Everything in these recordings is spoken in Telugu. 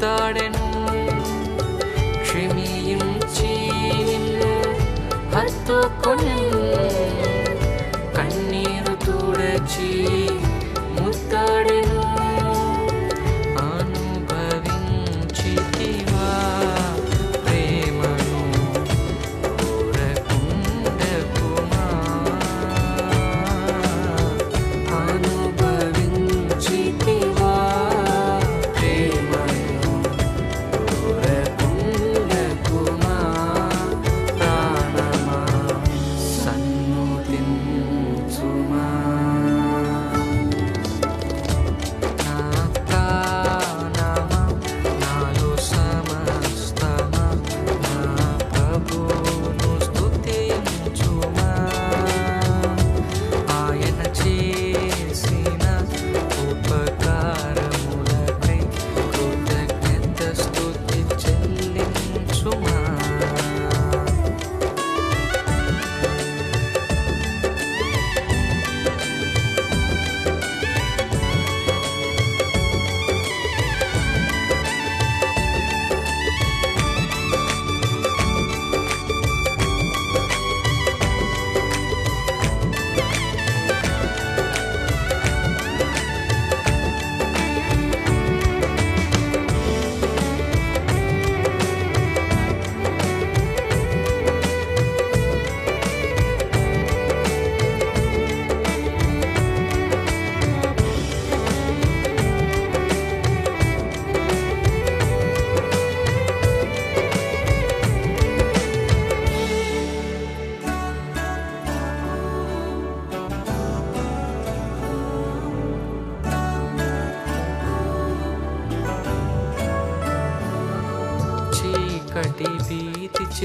starting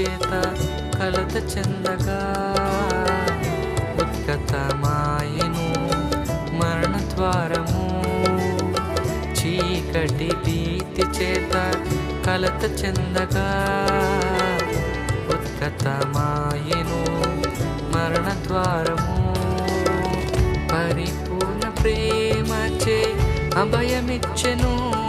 చేత కలత చెందగా ఉత్కతమాయను మరణద్వారము. చీకటి భీతి చేత కలత చెందగా ఉత్కతమాయను మరణద్వారము. పరిపూర్ణ ప్రేమచే అభయమిచ్చెను.